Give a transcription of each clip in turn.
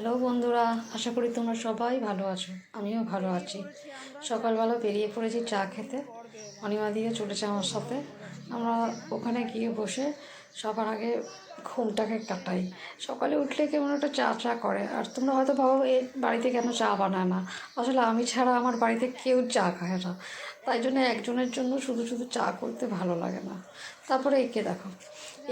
Hello বন্ধুরা, আশা করি তোমরা সবাই ভালো আছো। আমিও ভালো আছি। সকালবেলা বেরিয়ে পড়েছি চা খেতে। অনিমা দিয়ে চলেছে আমার সাথে। আমরা ওখানে গিয়ে বসে সবার আগে ঘুমটাকে কাটাই। সকালে উঠলে কেমন একটা চা চা করে। আর তোমরা হয়তো ভাবো, এ বাড়িতে কেন চা বানায় না? আসলে আমি ছাড়া আমার বাড়িতে কেউ চা খায় না। তাই জন্য একজনের জন্য শুধু শুধু চা করতে ভালো লাগে না। তারপরে একে দেখো।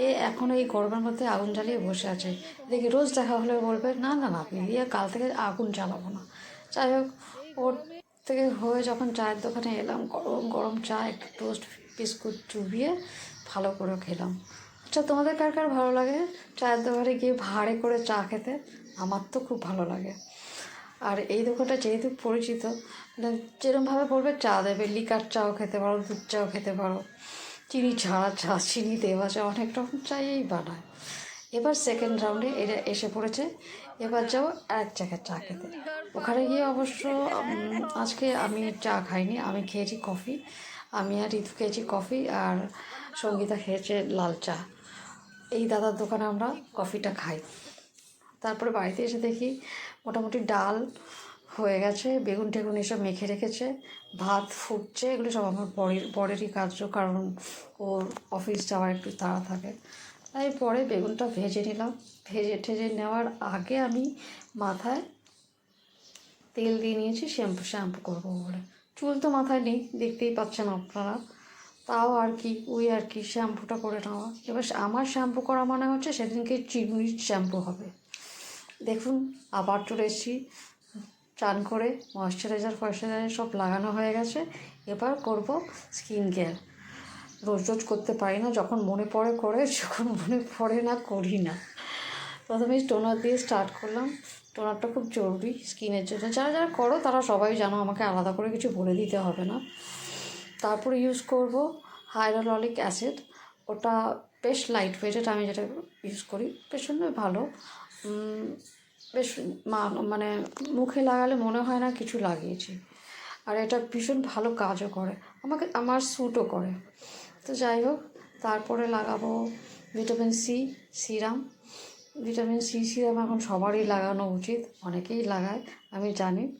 এ এখন এই গরমের মধ্যে আগুন জ্বালিয়ে বসে আছে। দেখি রোজ দেখা হলে বলবে, না না না দিদি আর কাল থেকে আগুন জ্বালাবো না। যাই হোক, ওর থেকে হয়ে যখন চায়ের দোকানে এলাম, গরম গরম চা, একটু টোস্ট বিস্কুট চুবিয়ে ভালো করে খেলাম। আচ্ছা তোমাদের কার কার ভালো লাগে? চায়ের দোকানে গিয়ে ভাড়ে করে চা খেতে? আমার তো খুব ভালো লাগে। আর এই দোকানটা যেহেতু পরিচিত মানে যেরমভাবে বলবে, চা দেবে, লিকার চাও খেতে পারো, দুধ চাও খেতে পারো। চিনি ছাড়া, চা, চিনি, দেওয়া চা অনেক রকম চাই বানায়। এবার সেকেন্ড রাউন্ডে এটা এসে পড়েছে। এবার যাব এক জায়গায় চা খেতে। ওখানে গিয়ে অবশ্য আজকে আমি চা খাইনি, আমি খেয়েছি কফি। আমি আর ঋতু খেয়েছি কফি আর সঙ্গীতা খেয়েছে লাল চা। এই দাদার দোকানে আমরা কফিটা খাই। তারপরে বাড়িতে এসে দেখি মোটামুটি ডাল হয়ে গেছে বেগুন টেগুন এসব মেখে রেখেছে, ভাত ফুটছে, এগুলো সব আমার বরের, বরেরই কার্য কারণ ওর অফিস যাওয়ার একটু তাড়া থাকে। তাই পরে বেগুনটা ভেজে নিলাম। ভেজে ঠেজে নেওয়ার আগে আমি মাথায় তেল দিয়ে নিয়েছি, শ্যাম্পু শ্যাম্পু করব বলে। চুল তো মাথায় নেই, দেখতেই পাচ্ছেন আপনারা। তাও আর কি, ওই আর কি, শ্যাম্পুটা করে নেওয়া। এবার আমার শ্যাম্পু করা মানে হচ্ছে সেদিনকে চিরুনির শ্যাম্পু হবে। দেখুন, আবার চলে এসেছি। চান করে ময়শ্চারাইজার ফয়শ্চারাইজার সব লাগানো হয়ে গেছে। এবার করব স্কিন কেয়ার রোজ রোজ করতে পারি না, যখন মনে পড়ে, করে, যখন মনে পড়ে না, করি না। প্রথমে টোনার দিয়ে স্টার্ট করলাম। টোনারটা খুব জরুরি স্কিনের জন্য। যারা যারা করো, তারা সবাই জানো, আমাকে আলাদা করে কিছু বলে দিতে হবে না। তারপরে ইউজ করব হাইড্রোললিক অ্যাসিড ওটা বেশ লাইট ওয়েটেড আমি যেটা ইউজ করি ভীষণই ভালো। বেশ মা- মানে মুখে লাগালে মনে হয় না কিছু লাগিয়েছি। আর এটা ভীষণ ভালো কাজও করে। আমাকে, আমার স্যুটও করে। তো যাই হোক, তারপরে লাগাবো vitamin C serum vitamin C serum এখন সবারই লাগানো উচিত। অনেকেই লাগায়, আমি জানি।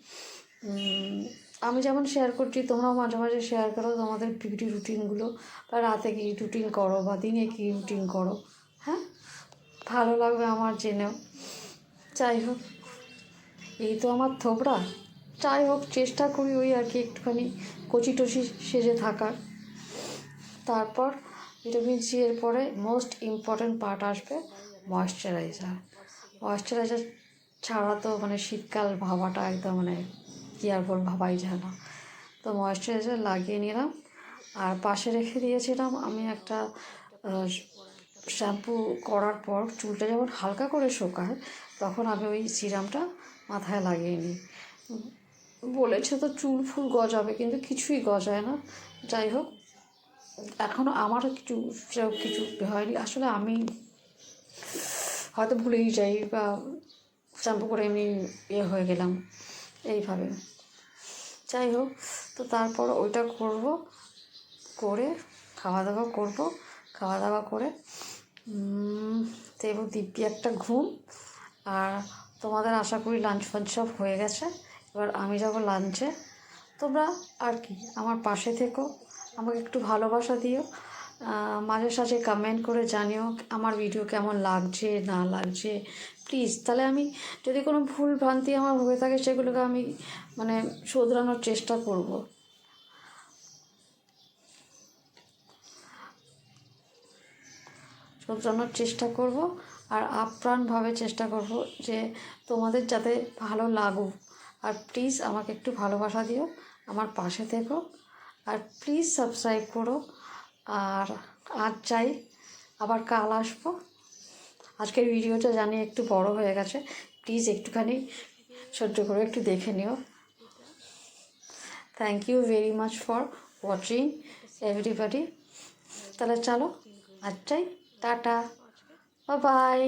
আমি যেমন শেয়ার করছি, তোমরাও মাঝে মাঝে শেয়ার করো তোমাদের বিউটি রুটিনগুলো বা রাতে কী রুটিন করো বা দিনে কী রুটিন করো হ্যাঁ? ভালো লাগবে আমার জেনেও। যাই হোক এই তো আমার থোবড়া যাই হোক চেষ্টা করি ওই আর কি একটুখানি কচি টচি সেজে থাকার। তারপর ভিটামিন সি এর পরে মোস্ট ইম্পর্ট্যান্ট পার্ট আসবে ময়শ্চারাইজার ময়শ্চারাইজার ছাড়া তো মানে শীতকাল ভাবাটা একদম মানে কী আর বল ভাবাই যায় না। তো ময়শ্চারাইজার লাগিয়ে নিলাম। আর পাশে রেখে দিয়েছিলাম আমি একটা শ্যাম্পু করার পর চুলটা যখন হালকা করে শোকায় তখন আমি ওই সিরামটা মাথায় লাগিয়ে নিই বলেছে তো চুল ফুল গজাবে, কিন্তু কিছুই গজায় না। যাই হোক এখনও আমার কিছু কিছু হয়নি। আসলে আমি হয়তো ভুলেই যাই বা শ্যাম্পু করে এমনি ইয়ে হয়ে গেলাম এইভাবে। যাই হোক, তো তারপর ওইটা করব, করে খাওয়া দাওয়া করব। খাওয়া দাওয়া করে দেব দিব্যি একটা ঘুম। আর তোমাদের আশা করি লাঞ্চ ফাঞ্চ সব হয়ে গেছে। এবার আমি যাব লাঞ্চে তোমরা আর কি, আমার পাশে থেকো। আমাকে একটু ভালোবাসা দিও। মাঝে সাঝে কমেন্ট করে জানিও আমার ভিডিও কেমন লাগছে, না লাগছে। প্লিজ তাহলে আমি যদি কোনো ভুল ভ্রান্তি আমার হয়ে থাকে, সেগুলোকে আমি মানে শোধরানোর চেষ্টা করব। শোধরানোর চেষ্টা করব। আর আপ্রাণভাবে চেষ্টা করব যে তোমাদের যাতে ভালো লাগুক। আর প্লিজ আমাকে একটু ভালোবাসা দিও, আমার পাশে থেকো। আর প্লিজ সাবস্ক্রাইব করো। আর আজ চাই আবার কাল আসব। আজকের ভিডিওটা জানি একটু বড় হয়ে গেছে। প্লিজ একটুখানি সহ্য করে একটু দেখে নিও। Thank you very much for watching everybody তাহলে চলো, আজ চাই টাটা বাই